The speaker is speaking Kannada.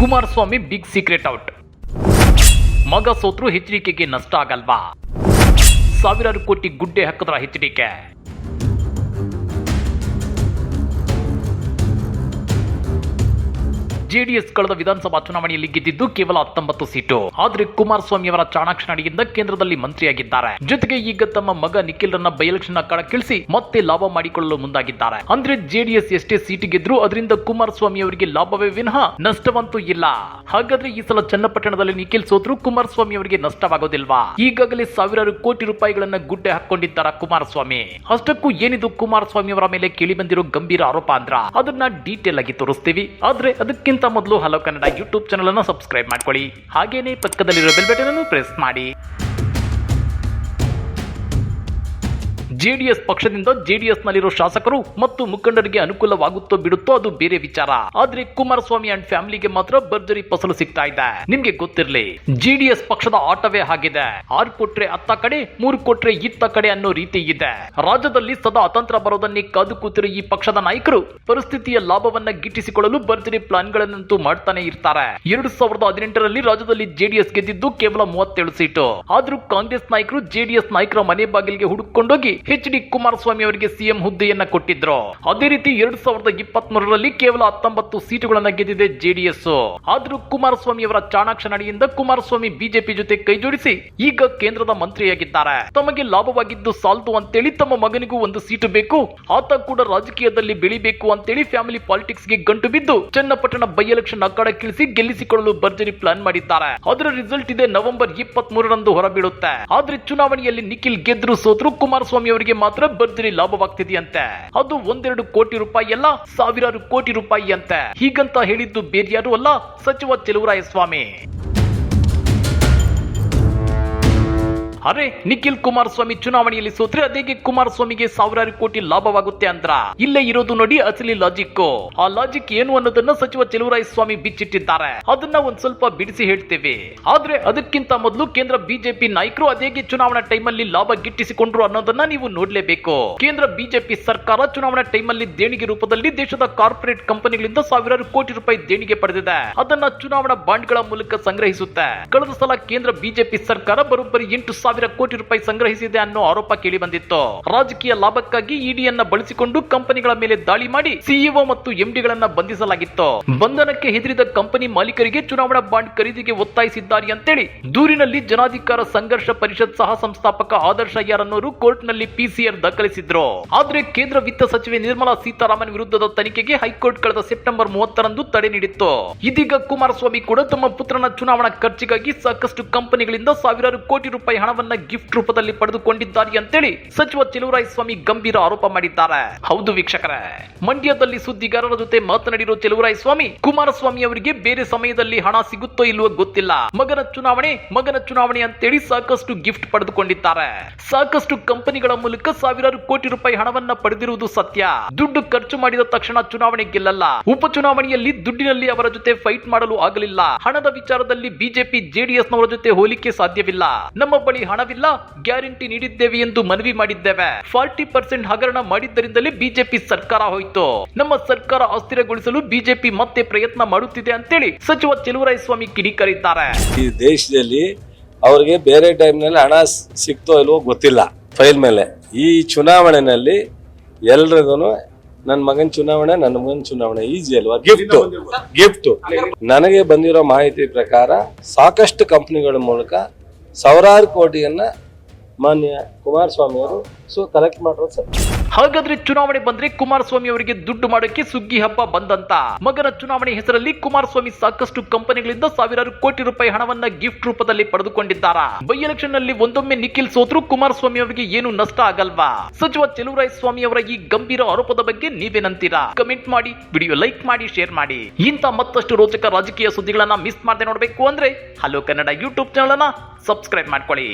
Kumaraswamy big secret out. ಮಗ ಸೋತ್ರು ಎಚ್ಡಿಕೆಗೆ ನಷ್ಟ ಆಗಲ್ವಾ? ಸಾವಿರಾರು ಕೋಟಿ ಗುಡ್ಡೆ ಹಾಕಿದ್ರ ಎಚ್ಡಿಕೆ ಜೆಡಿಎಸ್ ಕಳೆದ ವಿಧಾನಸಭಾ ಚುನಾವಣೆಯಲ್ಲಿ ಗೆದ್ದಿದ್ದು ಕೇವಲ ಹತ್ತೊಂಬತ್ತು ಸೀಟು. ಆದ್ರೆ ಕುಮಾರಸ್ವಾಮಿ ಅವರ ಚಾಣಾಕ್ಷ ನಡೆಯಿಂದ ಕೇಂದ್ರದಲ್ಲಿ ಮಂತ್ರಿಯಾಗಿದ್ದಾರೆ. ಜೊತೆಗೆ ಈಗ ತಮ್ಮ ಮಗ ನಿಖಿಲ್ ರನ್ನ ಬಯಲಕ್ಷಣ ಕಣಕ್ಕಿಳಿಸಿ ಮತ್ತೆ ಲಾಭ ಮಾಡಿಕೊಳ್ಳಲು ಮುಂದಾಗಿದ್ದಾರೆ. ಅಂದ್ರೆ ಜೆಡಿಎಸ್ ಎಷ್ಟೇ ಸೀಟ್ ಗೆದ್ರು ಅದರಿಂದ ಕುಮಾರಸ್ವಾಮಿ ಅವರಿಗೆ ಲಾಭವೇ ವಿನಃ ನಷ್ಟವಂತೂ ಇಲ್ಲ. ಹಾಗಾದ್ರೆ ಈ ಸಲ ಚನ್ನಪಟ್ಟಣದಲ್ಲಿ ನಿಖಿಲ್ ಸೋತ್ರು ಕುಮಾರಸ್ವಾಮಿ ಅವರಿಗೆ ನಷ್ಟವಾಗೋದಿಲ್ವಾ? ಈಗಾಗಲೇ ಸಾವಿರಾರು ಕೋಟಿ ರೂಪಾಯಿಗಳನ್ನ ಗುಡ್ಡೆ ಹಾಕೊಂಡಿದ್ದಾರ ಕುಮಾರಸ್ವಾಮಿ? ಅಷ್ಟಕ್ಕೂ ಏನಿದು ಕುಮಾರಸ್ವಾಮಿ ಅವರ ಮೇಲೆ ಕೇಳಿ ಬಂದಿರೋ ಗಂಭೀರ ಆರೋಪ ಅಂದ್ರ? ಅದನ್ನ ಡೀಟೇಲ್ ಆಗಿ ತೋರಿಸ್ತೀವಿ. ಆದ್ರೆ ಅದಕ್ಕಿಂತ ಮೊದಲು ಹಲೋ ಕನ್ನಡ ಯೂಟ್ಯೂಬ್ ಚಾನಲ್ ಅನ್ನು ಸಬ್ಸ್ಕ್ರೈಬ್ ಮಾಡ್ಕೊಳ್ಳಿ. ಹಾಗೇನೇ ಪಕ್ಕದಲ್ಲಿರೋ ಬೆಲ್ ಬಟನ್ ಅನ್ನು ಪ್ರೆಸ್ ಮಾಡಿ. ಜೆಡಿಎಸ್ ಪಕ್ಷದಿಂದ ಜೆಡಿಎಸ್ ನಲ್ಲಿರೋ ಶಾಸಕರು ಮತ್ತು ಮುಖಂಡರಿಗೆ ಅನುಕೂಲವಾಗುತ್ತೋ ಬಿಡುತ್ತೋ ಅದು ಬೇರೆ ವಿಚಾರ. ಆದ್ರೆ ಕುಮಾರಸ್ವಾಮಿ ಅಂಡ್ ಫ್ಯಾಮಿಲಿಗೆ ಮಾತ್ರ ಭರ್ಜರಿ ಫಸಲು ಸಿಗ್ತಾ ಇದೆ. ನಿಮ್ಗೆ ಗೊತ್ತಿರ್ಲಿ, ಜೆಡಿಎಸ್ ಪಕ್ಷದ ಆಟವೇ ಆಗಿದೆ ಆರು ಕೊಟ್ರೆ ಅತ್ತ ಕಡೆ, ಮೂರು ಕೊಟ್ರೆ ಇತ್ತ ಕಡೆ ಅನ್ನೋ ರೀತಿ ಇದೆ. ರಾಜ್ಯದಲ್ಲಿ ಸದಾ ಅತಂತ್ರ ಬರೋದನ್ನೇ ಕಾದು ಕೂತಿರೋ ಈ ಪಕ್ಷದ ನಾಯಕರು ಪರಿಸ್ಥಿತಿಯ ಲಾಭವನ್ನ ಗಿಟ್ಟಿಸಿಕೊಳ್ಳಲು ಭರ್ಜರಿ ಪ್ಲಾನ್ ಗಳನ್ನಂತೂ ಮಾಡ್ತಾನೆ ಇರ್ತಾರೆ. ಎರಡು ಸಾವಿರದ ಹದಿನೆಂಟರಲ್ಲಿ ರಾಜ್ಯದಲ್ಲಿ ಜೆಡಿಎಸ್ ಗೆದ್ದಿದ್ದು ಕೇವಲ ಮೂವತ್ತೇಳು ಸೀಟು. ಆದ್ರೂ ಕಾಂಗ್ರೆಸ್ ನಾಯಕರು ಜೆಡಿಎಸ್ ನಾಯಕರ ಮನೆ ಬಾಗಿಲಿಗೆ ಹುಡುಕೊಂಡೋಗಿ ಎಚ್ ಡಿ ಕುಮಾರಸ್ವಾಮಿ ಅವರಿಗೆ ಸಿಎಂ ಹುದ್ದೆಯನ್ನ ಕೊಟ್ಟಿದ್ರು. ಅದೇ ರೀತಿ ಎರಡ್ ಸಾವಿರದ ಇಪ್ಪತ್ತ್ ಮೂರರಲ್ಲಿ ಕೇವಲ ಹತ್ತೊಂಬತ್ತು ಸೀಟುಗಳನ್ನ ಗೆದ್ದಿದೆ ಜೆಡಿಎಸ್ ಆದ್ರೂ ಕುಮಾರಸ್ವಾಮಿ ಅವರ ಚಾಣಾಕ್ಷ ನಡೆಯಿಂದ ಕುಮಾರಸ್ವಾಮಿ ಬಿಜೆಪಿ ಜೊತೆ ಕೈಜೋಡಿಸಿ ಈಗ ಕೇಂದ್ರದ ಮಂತ್ರಿಯಾಗಿದ್ದಾರೆ. ತಮಗೆ ಲಾಭವಾಗಿದ್ದು ಸಾಲ್ದು ಅಂತೇಳಿ ತಮ್ಮ ಮಗನಿಗೂ ಒಂದು ಸೀಟು ಬೇಕು. ಆತ ಕೂಡ ರಾಜಕೀಯದಲ್ಲಿ ಬೆಳಿಬೇಕು ಅಂತೇಳಿ ಫ್ಯಾಮಿಲಿ ಪಾಲಿಟಿಕ್ಸ್ಗೆ ಗಂಟು ಬಿದ್ದು ಚನ್ನಪಟ್ಟಣ ಬೈ ಎಲೆಕ್ಷನ್ ಅಖಾಡಕ್ಕಿಳಿಸಿ ಗೆಲ್ಲಿಸಿಕೊಳ್ಳಲು ಭರ್ಜರಿ ಪ್ಲಾನ್ ಮಾಡಿದ್ದಾರೆ. ಅದರ ರಿಸಲ್ಟ್ ಇದೆ ನವೆಂಬರ್ ಇಪ್ಪತ್ತ್ ಮೂರರಂದು ಹೊರಬೀಳುತ್ತೆ. ಆದ್ರೆ ಚುನಾವಣೆಯಲ್ಲಿ ನಿಖಿಲ್ ಗೆದ್ರು ಸೋತ್ರು ಕುಮಾರಸ್ವಾಮಿ ಅವರಿಗೆ ಮಾತ್ರ ಭರ್ಜರಿ ಲಾಭವಾಗ್ತಿದೆಯಂತೆ. ಅದು ಒಂದೆರಡು ಕೋಟಿ ರೂಪಾಯಿ ಅಲ್ಲ, ಸಾವಿರಾರು ಕೋಟಿ ರೂಪಾಯಿ ಅಂತೆ. ಹೀಗಂತ ಹೇಳಿದ್ದು ಬೇರ್ಯಾರು ಅಲ್ಲ, ಸಚಿವ ಸ್ವಾಮಿ ಅರೆ, ನಿಖಿಲ್ ಕುಮಾರಸ್ವಾಮಿ ಚುನಾವಣೆಯಲ್ಲಿ ಸೋತ್ರೆ ಅದೇಗೆ ಕುಮಾರಸ್ವಾಮಿಗೆ ಸಾವಿರಾರು ಕೋಟಿ ಲಾಭವಾಗುತ್ತೆ ಅಂದ್ರ? ಇಲ್ಲೇ ಇರೋದು ನೋಡಿ ಅಸಲಿ ಲಾಜಿಕ್ ಆ ಲಾಜಿಕ್ ಏನು ಅನ್ನೋದನ್ನ ಸಚಿವ ಸ್ವಾಮಿ ಬಿಚ್ಚಿಟ್ಟಿದ್ದಾರೆ. ಅದನ್ನ ಒಂದ್ ಸ್ವಲ್ಪ ಬಿಡಿಸಿ ಹೇಳ್ತೇವೆ. ಆದ್ರೆ ಅದಕ್ಕಿಂತ ಮೊದಲು ಕೇಂದ್ರ ಬಿಜೆಪಿ ನಾಯಕರು ಅದೇಗೆ ಚುನಾವಣಾ ಟೈಮಲ್ಲಿ ಲಾಭ ಗಿಟ್ಟಿಸಿಕೊಂಡ್ರು ಅನ್ನೋದನ್ನ ನೀವು ನೋಡ್ಲೇಬೇಕು. ಕೇಂದ್ರ ಬಿಜೆಪಿ ಸರ್ಕಾರ ಚುನಾವಣಾ ಟೈಮಲ್ಲಿ ದೇಣಿಗೆ ರೂಪದಲ್ಲಿ ದೇಶದ ಕಾರ್ಪೊರೇಟ್ ಕಂಪನಿಗಳಿಂದ ಸಾವಿರಾರು ಕೋಟಿ ರೂಪಾಯಿ ದೇಣಿಗೆ ಪಡೆದಿದೆ. ಅದನ್ನ ಚುನಾವಣಾ ಬಾಂಡ್ಗಳ ಮೂಲಕ ಸಂಗ್ರಹಿಸುತ್ತೆ. ಕಳೆದ ಸಲ ಕೇಂದ್ರ ಬಿಜೆಪಿ ಸರ್ಕಾರ ಬರೋಬ್ಬರಿ ಎಂಟು ಕೋಟಿ ರೂಪಾಯಿ ಸಂಗ್ರಹಿಸಿದೆ ಅನ್ನೋ ಆರೋಪ ಕೇಳಿ ಬಂದಿತ್ತು. ರಾಜಕೀಯ ಲಾಭಕ್ಕಾಗಿ ಇಡಿಯನ್ನ ಬಳಸಿಕೊಂಡು ಕಂಪನಿಗಳ ಮೇಲೆ ದಾಳಿ ಮಾಡಿ ಸಿಇಒ ಮತ್ತು ಎಂಡಿಗಳನ್ನ ಬಂಧಿಸಲಾಗಿತ್ತು. ಬಂಧನಕ್ಕೆ ಹೆದರಿದ ಕಂಪನಿ ಮಾಲೀಕರಿಗೆ ಚುನಾವಣಾ ಬಾಂಡ್ ಖರೀದಿಗೆ ಒತ್ತಾಯಿಸಿದ್ದಾರೆ ಅಂತೇಳಿ ದೂರಿನಲ್ಲಿ ಜನಾಧಿಕಾರ ಸಂಘರ್ಷ ಪರಿಷತ್ ಸಹ ಸಂಸ್ಥಾಪಕ ಆದರ್ಶ ಅಯ್ಯರ್ ಅನ್ನೋರು ಕೋರ್ಟ್ನಲ್ಲಿ ಪಿಸಿಆರ್ ದಾಖಲಿಸಿದ್ರು. ಆದ್ರೆ ಕೇಂದ್ರ ವಿತ್ತ ಸಚಿವೆ ನಿರ್ಮಲಾ ಸೀತಾರಾಮನ್ ವಿರುದ್ಧದ ತನಿಖೆಗೆ ಹೈಕೋರ್ಟ್ ಕಳೆದ ಸೆಪ್ಟೆಂಬರ್ ಮೂವತ್ತರಂದು ತಡೆ ನೀಡಿತ್ತು. ಇದೀಗ ಕುಮಾರಸ್ವಾಮಿ ಕೂಡ ತಮ್ಮ ಪುತ್ರನ ಚುನಾವಣಾ ಖರ್ಚಿಗಾಗಿ ಸಾಕಷ್ಟು ಕಂಪನಿಗಳಿಂದ ಸಾವಿರಾರು ಕೋಟಿ ರೂಪಾಯಿ ಹಣವನ್ನ ಗಿಫ್ಟ್ ರೂಪದಲ್ಲಿ ಪಡೆದುಕೊಂಡಿದ್ದಾರೆ ಅಂತೇಳಿ ಸಚಿವ ಸ್ವಾಮಿ ಗಂಭೀರ ಆರೋಪ ಮಾಡಿದ್ದಾರೆ. ಹೌದು ವೀಕ್ಷಕರೇ, ಮಂಡ್ಯದಲ್ಲಿ ಸುದ್ದಿಗಾರರ ಜೊತೆ ಮಾತನಾಡಿರೋ ಸ್ವಾಮಿ, ಕುಮಾರಸ್ವಾಮಿ ಅವರಿಗೆ ಬೇರೆ ಸಮಯದಲ್ಲಿ ಹಣ ಸಿಗುತ್ತೋ ಇಲ್ವೋ ಗೊತ್ತಿಲ್ಲ. ಮಗನ ಚುನಾವಣೆ ಮಗನ ಚುನಾವಣೆ ಅಂತೇಳಿ ಸಾಕಷ್ಟು ಗಿಫ್ಟ್ ಪಡೆದುಕೊಂಡಿದ್ದಾರೆ. ಸಾಕಷ್ಟು ಕಂಪನಿಗಳ ಮೂಲಕ ಸಾವಿರಾರು ಕೋಟಿ ರೂಪಾಯಿ ಹಣವನ್ನ ಪಡೆದಿರುವುದು ಸತ್ಯ. ದುಡ್ಡು ಖರ್ಚು ಮಾಡಿದ ತಕ್ಷಣ ಚುನಾವಣೆ ಗೆಲ್ಲಲ್ಲ. ಉಪಚುನಾವಣೆಯಲ್ಲಿ ದುಡ್ಡಿನಲ್ಲಿ ಅವರ ಜೊತೆ ಫೈಟ್ ಮಾಡಲು ಆಗಲಿಲ್ಲ. ಹಣದ ವಿಚಾರದಲ್ಲಿ ಬಿಜೆಪಿ ಜೆಡಿಎಸ್ ನವರ ಜೊತೆ ಹೋಲಿಕೆ ಸಾಧ್ಯವಿಲ್ಲ. ನಮ್ಮ ಬಳಿ ಹಣವಿಲ್ಲ, ಗ್ಯಾರಂಟಿ ನೀಡಿದ್ದೇವೆ ಎಂದು ಮನವಿ ಮಾಡಿದ್ದೇವೆ. ಫಾರ್ಟಿ ಪರ್ಸೆಂಟ್ ಹಗರಣ ಮಾಡಿದ್ದರಿಂದಲೇ ಬಿಜೆಪಿ ಸರ್ಕಾರ ಹೋಯಿತು. ನಮ್ಮ ಸರ್ಕಾರ ಅಸ್ಥಿರಗೊಳಿಸಲು ಬಿಜೆಪಿ ಮತ್ತೆ ಪ್ರಯತ್ನ ಮಾಡುತ್ತಿದೆ ಅಂತೇಳಿ ಸಚಿವ ಸ್ವಾಮಿ ಕಿಡಿಕರಿದ್ದಾರೆ. ಈ ದೇಶದಲ್ಲಿ ಅವರಿಗೆ ಬೇರೆ ಟೈಮ್ನಲ್ಲಿ ಹಣ ಸ್- ಸಿಕ್ತೋ ಇಲ್ವೋ ಗೊತ್ತಿಲ್ಲ, ಫೈಲ್ ಮೇಲೆ. ಈ ಚುನಾವಣೆಯಲ್ಲಿ ಎಲ್ರಿಗೂ ನನ್ನ ಮಗನ ಚುನಾವಣೆ ನನ್ನ ಮಗನ ಚುನಾವಣೆ, ಈಸಿ ಅಲ್ವಾ? ಗಿಫ್ಟ್ ಗಿಫ್ಟ್ ನನಗೆ ಬಂದಿರೋ ಮಾಹಿತಿ ಪ್ರಕಾರ ಸಾಕಷ್ಟು ಕಂಪ್ನಿಗಳ ಮೂಲಕ ಸಾವಿರಾರು ಕೋಟಿಯನ್ನ ಮಾನ್ಯ ಕುಮಾರಸ್ವಾಮಿಯವರು ಸೊ ಕಲೆಕ್ಟ್ ಮಾಡಿರೋದು ಸತ್ಯ ಹಾಗಾದ್ರೆ ಚುನಾವಣೆ ಬಂದ್ರೆ ಕುಮಾರಸ್ವಾಮಿ ಅವರಿಗೆ ದುಡ್ಡು ಮಾಡೋಕೆ ಸುಗ್ಗಿ ಹಬ್ಬ ಬಂದಂತ. ಮಗನ ಚುನಾವಣೆ ಹೆಸರಲ್ಲಿ ಕುಮಾರಸ್ವಾಮಿ ಸಾಕಷ್ಟು ಕಂಪನಿಗಳಿಂದ ಸಾವಿರಾರು ಕೋಟಿ ರೂಪಾಯಿ ಹಣವನ್ನ ಗಿಫ್ಟ್ ರೂಪದಲ್ಲಿ ಪಡೆದುಕೊಂಡಿದ್ದಾರ. ಬೈ ಎಲೆಕ್ಷನ್ನಲ್ಲಿ ಒಂದೊಮ್ಮೆ ನಿಖಿಲ್ ಸೋತ್ರು ಕುಮಾರಸ್ವಾಮಿ ಅವರಿಗೆ ಏನು ನಷ್ಟ ಆಗಲ್ವಾ? ಸಚಿವ ಸ್ವಾಮಿ ಅವರ ಈ ಗಂಭೀರ ಆರೋಪದ ಬಗ್ಗೆ ನೀವೇನಂತೀರಾ ಕಮೆಂಟ್ ಮಾಡಿ, ವಿಡಿಯೋ ಲೈಕ್ ಮಾಡಿ, ಶೇರ್ ಮಾಡಿ. ಇಂತ ಮತ್ತಷ್ಟು ರೋಚಕ ರಾಜಕೀಯ ಸುದ್ದಿಗಳನ್ನ ಮಿಸ್ ಮಾಡದೆ ನೋಡಬೇಕು ಅಂದ್ರೆ ಹಲೋ ಕನ್ನಡ ಯೂಟ್ಯೂಬ್ ಚಾನಲ್ ಅನ್ನ ಸಬ್ಸ್ಕ್ರೈಬ್ ಮಾಡ್ಕೊಳ್ಳಿ.